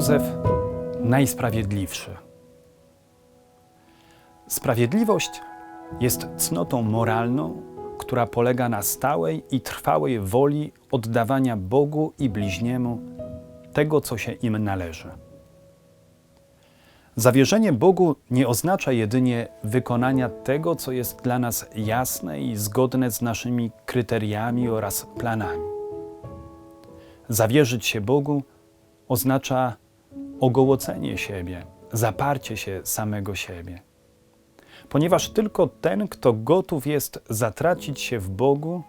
Józef najsprawiedliwszy. Sprawiedliwość jest cnotą moralną, która polega na stałej i trwałej woli oddawania Bogu i bliźniemu tego, co się im należy. Zawierzenie Bogu nie oznacza jedynie wykonania tego, co jest dla nas jasne i zgodne z naszymi kryteriami oraz planami. Zawierzyć się Bogu oznacza ogołocenie siebie, zaparcie się samego siebie. Ponieważ tylko ten, kto gotów jest zatracić się w Bogu,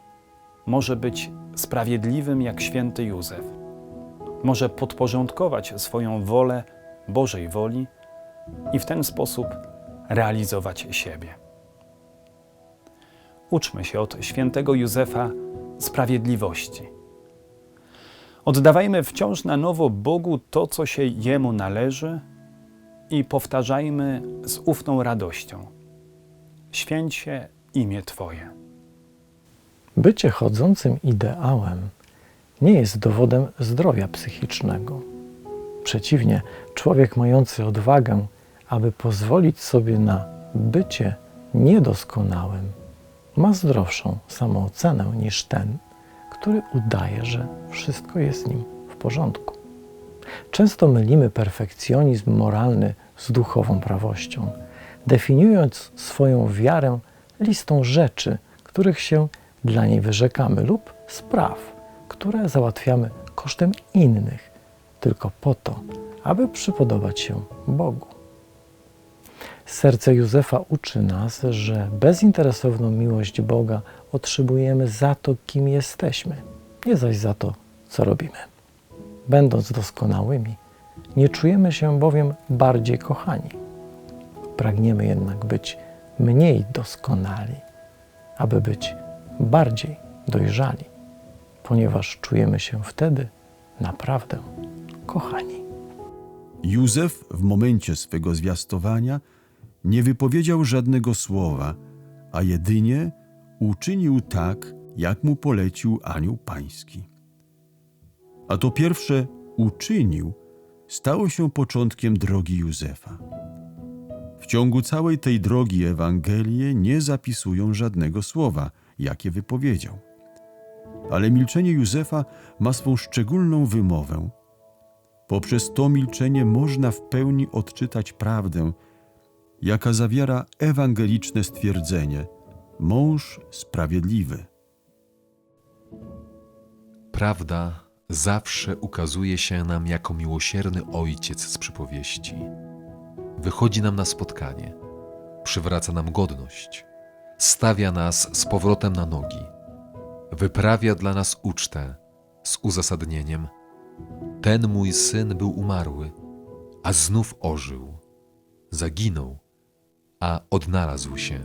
może być sprawiedliwym jak święty Józef. Może podporządkować swoją wolę Bożej woli i w ten sposób realizować siebie. Uczmy się od świętego Józefa sprawiedliwości. Oddawajmy wciąż na nowo Bogu to, co się Jemu należy i powtarzajmy z ufną radością. Święć się imię Twoje. Bycie chodzącym ideałem nie jest dowodem zdrowia psychicznego. Przeciwnie, człowiek mający odwagę, aby pozwolić sobie na bycie niedoskonałym, ma zdrowszą samoocenę niż ten, który udaje, że wszystko jest z nim w porządku. Często mylimy perfekcjonizm moralny z duchową prawością, definiując swoją wiarę listą rzeczy, których się dla niej wyrzekamy, lub spraw, które załatwiamy kosztem innych, tylko po to, aby przypodobać się Bogu. Serce Józefa uczy nas, że bezinteresowną miłość Boga otrzymujemy za to, kim jesteśmy, nie zaś za to, co robimy. Będąc doskonałymi, nie czujemy się bowiem bardziej kochani. Pragniemy jednak być mniej doskonali, aby być bardziej dojrzali, ponieważ czujemy się wtedy naprawdę kochani. Józef w momencie swego zwiastowania nie wypowiedział żadnego słowa, a jedynie uczynił tak, jak mu polecił anioł pański. A to pierwsze uczynił stało się początkiem drogi Józefa. W ciągu całej tej drogi Ewangelie nie zapisują żadnego słowa, jakie wypowiedział. Ale milczenie Józefa ma swą szczególną wymowę. Poprzez to milczenie można w pełni odczytać prawdę, jaka zawiera ewangeliczne stwierdzenie: mąż sprawiedliwy. Prawda zawsze ukazuje się nam jako miłosierny ojciec z przypowieści. Wychodzi nam na spotkanie, przywraca nam godność, stawia nas z powrotem na nogi, wyprawia dla nas ucztę z uzasadnieniem: Ten mój syn był umarły, a znów ożył, zaginął, a odnalazł się.